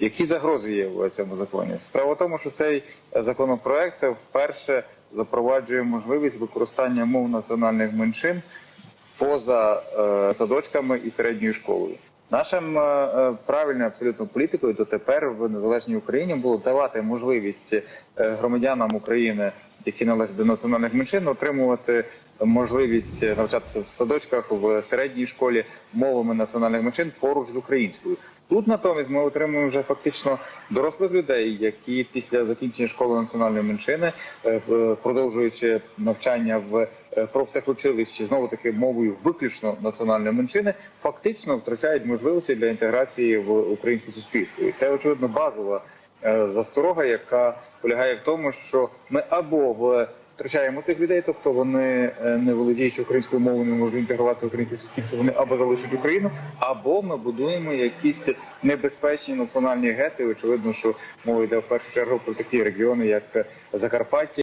Які загрози є в цьому законі? Справа в тому, що цей е, законопроект вперше запроваджує можливість використання мов національних меншин поза е, садочками і середньою школою. Нашим е, е, правильною абсолютно політикою дотепер в незалежній Україні було давати можливість е, громадянам України, які належать до національних меншин, отримувати можливість навчатися в садочках в середній школі мовами національних меншин поруч з українською. Тут натомість ми отримуємо вже фактично дорослих людей, які після закінчення школи національної меншини, е, продовжуючи навчання в е, профтехучилищі, знову таки мовою виключно національної меншини, фактично втрачають можливості для інтеграції в українське суспільство. І це очевидно базова засторога, яка полягає в тому, що ми або втрачаємо цих людей, тобто вони е, не володіючи українською мовою, не можуть інтегруватися в українське суспільство, вони або залишать Україну, або ми будуємо якісь небезпечні національні гети. Очевидно, що мова йде в першу чергу про такі регіони, як Закарпаття.